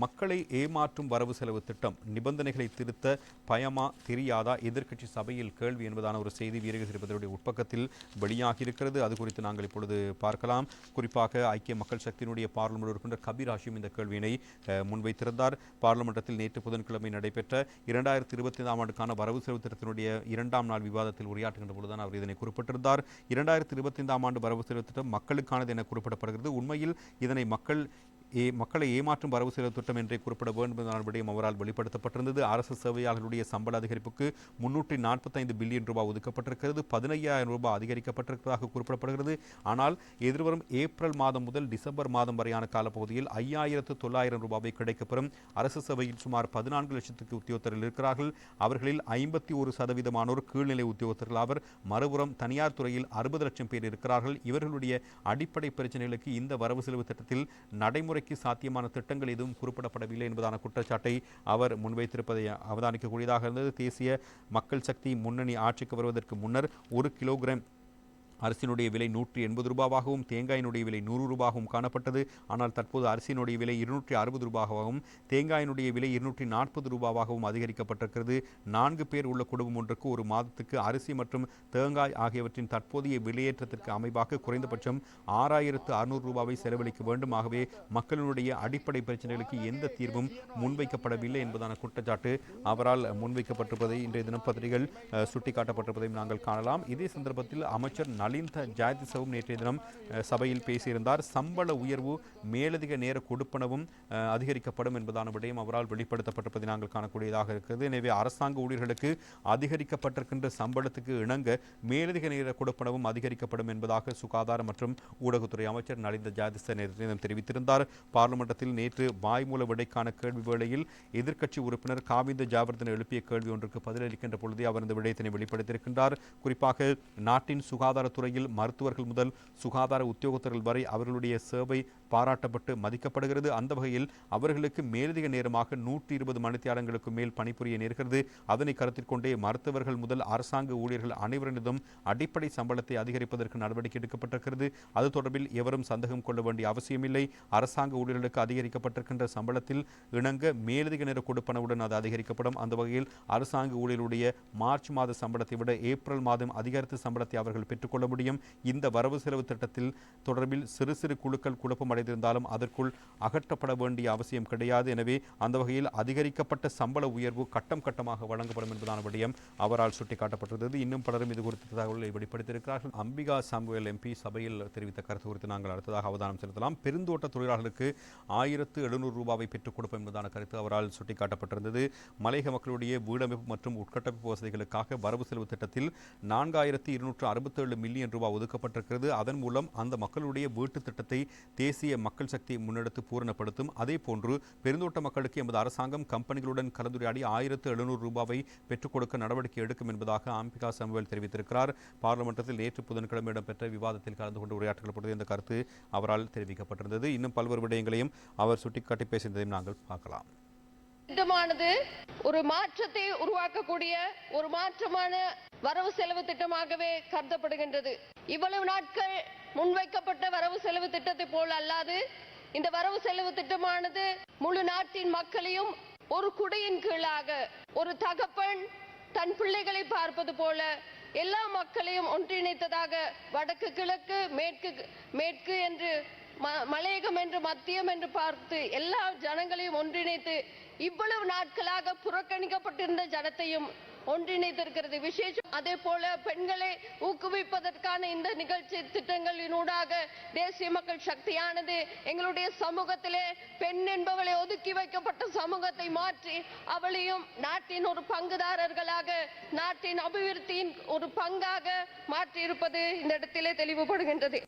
மக்களை ஏமாற்றும் வரவு செலவு திட்டம் நிபந்தனைகளை திருத்த பயமா தெரியாதா? எதிர்க்கட்சி சபையில் கேள்வி என்பதான ஒரு செய்தி வீரகசிரிப்பதனுடைய உட்பக்கத்தில் வெளியாகி இருக்கிறது அது குறித்து நாங்கள் இப்பொழுது பார்க்கலாம். குறிப்பாக ஐக்கிய மக்கள் சக்தியினுடைய பார்லிமெண்ட் உறுப்பினர் கபீர் ஹாஷிம் இந்த கேள்வியினை முன்வைத்திருந்தார். பார்லிமெண்டத்தில் நேற்று புதன்கிழமை நடைபெற்ற இரண்டாயிரத்தி இருபத்தி ஐந்தாம் ஆண்டுக்கான வரவு செலவு திட்டத்தினுடைய இரண்டாம் நாள் விவாதத்தில் உரையாற்றுகின்ற பொழுதுதான் அவர் இதனை குறிப்பிட்டிருந்தார். இரண்டாயிரத்தி இருபத்தி ஐந்தாம் ஆண்டு வரவு செலவு திட்டம் மக்களுக்கானது என குறிப்பிடப்படுகிறது. உண்மையில் இதனை மக்கள் ஏ மக்களை ஏமாற்றும் வரவு செலவு திட்டம் என்றே குறிப்பிட வேண்டும் விடயம் அவரால் வெளிப்படுத்தப்பட்டிருந்தது. அரசு சேவையாளர்களுடைய சம்பள அதிகரிப்புக்கு முன்னூற்றி நாற்பத்தைந்து பில்லியன் ரூபாய் ஒதுக்கப்பட்டிருக்கிறது. பதினையாயிரம் ரூபாய் அதிகரிக்கப்பட்டிருப்பதாக குறிப்பிடப்படுகிறது. ஆனால் எதிர்வரும் ஏப்ரல் மாதம் முதல் டிசம்பர் மாதம் வரையான காலப்பகுதியில் ஐயாயிரத்து தொள்ளாயிரம் ரூபாவை கிடைக்கப்பெறும். அரசு சேவையில் சுமார் பதினான்கு லட்சத்துக்கு உத்தியோகத்தர்கள் இருக்கிறார்கள். அவர்களில் ஐம்பத்தி ஒரு சதவீதமானோர் கீழ்நிலை உத்தியோகத்தர்கள் அவர் மறுபுறம் தனியார் துறையில் அறுபது லட்சம் பேர் இருக்கிறார்கள். இவர்களுடைய அடிப்படை பிரச்சனைகளுக்கு இந்த வரவு செலவு திட்டத்தில் நடைமுறை நடைமுறைக்கு சாத்தியமான திட்டங்கள் எதுவும் குறிப்பிடப்படவில்லை என்பதான குற்றச்சாட்டை அவர் முன்வைத்திருப்பதை அவதானிக்கக்கூடியதாக இருந்தது. தேசிய மக்கள் சக்தி முன்னணி ஆட்சிக்கு வருவதற்கு முன்னர் ஒரு கிலோகிராம் அரிசியினுடைய விலை நூற்றி எண்பது ரூபாவாகவும் தேங்காயினுடைய விலை நூறு ரூபாகவும் காணப்பட்டது. ஆனால் தற்போது அரிசியினுடைய விலை இருநூற்றி அறுபது ரூபாகவும் தேங்காயினுடைய விலை இருநூற்றி நாற்பது ரூபாவாகவும் அதிகரிக்கப்பட்டிருக்கிறது. நான்கு பேர் உள்ள குடும்பம் ஒன்றுக்கு ஒரு மாதத்துக்கு அரிசி மற்றும் தேங்காய் ஆகியவற்றின் தற்போதைய விலையேற்றத்திற்கு அமைவாக குறைந்தபட்சம் ஆறாயிரத்து அறுநூறு ரூபாவை செலவழிக்க வேண்டும் ஆகவே மக்களினுடைய அடிப்படை பிரச்சனைகளுக்கு எந்த தீர்வும் முன்வைக்கப்படவில்லை என்பதான குற்றச்சாட்டு அவரால் முன்வைக்கப்பட்டிருப்பதை இன்றைய தினம் பத்திரிகைகள் சுட்டிக்காட்டப்பட்டிருப்பதையும் நாங்கள் காணலாம். இதே சந்தர்ப்பத்தில் அமைச்சர் நலிந்த ஜாயதிசவும் நேற்றைய தினம் சபையில் பேசியிருந்தார். சம்பள உயர்வு மேலதிக நேர கொடுப்பனவும் அதிகரிக்கப்படும் என்பதான விடயம் அவரால் வெளிப்படுத்தப்பட்டிருப்பதை நாங்கள் காணக்கூடியதாக இருக்கிறது. எனவே அரசாங்க ஊழியர்களுக்கு அதிகரிக்கப்பட்டிருக்கின்ற சம்பளத்துக்கு இணங்க மேலதிக நேர கொடுப்பனவும் அதிகரிக்கப்படும் என்பதாக சுகாதார மற்றும் ஊடகத்துறை அமைச்சர் நலிந்த ஜாதிச நேற்றைய தெரிவித்திருந்தார். பார்லிமெண்டத்தில் நேற்று வாய்மூல விடைக்கான கேள்வி வேளையில் எதிர்க்கட்சி உறுப்பினர் காவிந்த ஜாவர்தன் எழுப்பிய கேள்வி ஒன்றுக்கு பதிலளிக்கின்ற பொழுதே அவர் இந்த விடயத்தினை வெளிப்படுத்தியிருக்கின்றார். குறிப்பாக நாட்டின் சுகாதார துறையில் மருத்துவர்கள் முதல் சுகாதார உத்தியோகத்தர்கள் வரை அவர்களுடைய சேவை பாராட்டப்பட்டு மதிக்கப்படுகிறது. அந்த வகையில் அவர்களுக்கு மேலதிக நேரமாக நூற்றி இருபது மணித்தியாலங்களுக்கு மேல் பணிபுரிய நேர்கிறது. அதனை கருத்தில் கொண்டே மருத்துவர்கள் முதல் அரசாங்க ஊழியர்கள் அனைவரினதும் அடிப்படை சம்பளத்தை அதிகரிப்பதற்கு நடவடிக்கை எடுக்கப்பட்டிருக்கிறது. அது தொடர்பில் எவரும் சந்தேகம் கொள்ள வேண்டிய அவசியமில்லை. அரசாங்க ஊழியர்களுக்கு அதிகரிக்கப்பட்டிருக்கின்ற சம்பளத்தில் இணங்க மேலதிக நேர கொடுப்பனவுடன் அது அதிகரிக்கப்படும். அந்த வகையில் அரசாங்க ஊழியருடைய மார்ச் மாத சம்பளத்தை விட ஏப்ரல் மாதம் அதிகரித்த சம்பளத்தை அவர்கள் பெற்றுக்கொள்ள முடியும். இந்த வரவு செலவு திட்டத்தில் தொடர்பில் சிறு சிறு குழுக்கள் குழப்பம் அடைந்திருந்தாலும் அதற்குள் அகற்றப்பட வேண்டிய அவசியம் கிடையாது. எனவே அந்த வகையில் அதிகரிக்கப்பட்ட சம்பள உயர்வு கட்டம் கட்டமாக வழங்கப்படும் என்பதான விடயம் அவரால் சுட்டிக்காட்டப்பட்டிருந்தது. இன்னும் பலரும் இது குறித்த தகவல்களை வெளிப்படுத்தியிருக்கிறார்கள். அம்பிகா சாம்புவேல் எம்பி சபையில் தெரிவித்த கருத்து குறித்து நாங்கள் அடுத்ததாக அவதானம் செலுத்தலாம். பெருந்தோட்ட தொழிலாளர்களுக்கு ஆயிரத்து எழுநூறு ரூபாவை பெற்றுக் கொடுப்போம் என்பதான கருத்து அவரால் சுட்டிக்காட்டப்பட்டிருந்தது. மலையக மக்களுடைய வீடமைப்பு மற்றும் உட்கட்டமைப்பு வசதிகளுக்காக வரவு செலவு திட்டத்தில் நான்காயிரத்து இருநூற்று அறுபத்தேழு மில்லியன் ரூபாய் ஒதுக்கப்பட்டிருக்கிறது. அதன் மூலம் அந்த மக்களுடைய வீட்டு திட்டத்தை தேசிய மக்கள் சக்தி முன்னெடுத்து பூரணப்படுத்தும். அதே போன்று பெருந்தோட்ட மக்களுக்கு எமது அரசாங்கம் கம்பெனிகளுடன் கலந்துரையாடி ஆயிரத்து எழுநூறு ரூபாவை பெற்றுக் கொடுக்க நடவடிக்கை எடுக்கும் என்பதாக அம்பிகா சமுவேல் தெரிவித்திருக்கிறார். பாராளுமன்றத்தில் நேற்று புதன்கிழமை இடம்பெற்ற விவாதத்தில் கலந்து கொண்டு உரையாற்றல் பொழுது இந்த கருத்து அவரால் தெரிவிக்கப்பட்டிருந்தது. இன்னும் பல்வேறு விடயங்களையும் அவர் சுட்டிக்காட்டி பேசியதையும் நாங்கள் பார்க்கலாம். திட்டமானது ஒரு மாற்றத்தை உருவாக்கக்கூடிய ஒரு மாற்றமான வரவு செலவு திட்டமாகவே கருதப்படுகின்றது. இவ்வளவு நாட்கள் முன்வைக்கப்பட்ட வரவு செலவு திட்டத்தை போல் அல்லாது இந்த வரவு செலவு திட்டமானது முழு நாட்டின் மக்களையும் ஒரு குடையின் கீழாக ஒரு தகப்பன் தன் பிள்ளைகளை பார்ப்பது போல எல்லா மக்களையும் ஒன்றிணைத்ததாக வடக்கு கிழக்கு மேற்கு மேற்கு என்று மலையகம் என்று மத்தியம் என்று பார்த்து எல்லா ஜனங்களையும் ஒன்றிணைத்து இவ்வளவு நாட்களாக புறக்கணிக்கப்பட்டிருந்த ஜனத்தையும் ஒன்றிணைத்திருக்கிறது. விசேஷம் அதே போல பெண்களை ஊக்குவிப்பதற்கான இந்த நிகழ்ச்சி திட்டங்களினூடாக தேசிய மக்கள் சக்தியானது எங்களுடைய சமூகத்திலே பெண் என்பவளை ஒதுக்கி வைக்கப்பட்ட சமூகத்தை மாற்றி அவளையும் நாட்டின் ஒரு பங்குதாரர்களாக நாட்டின் அபிவிருத்தியின் ஒரு பங்காக மாற்றியிருப்பது இந்த இடத்திலே தெளிவுபடுகின்றது.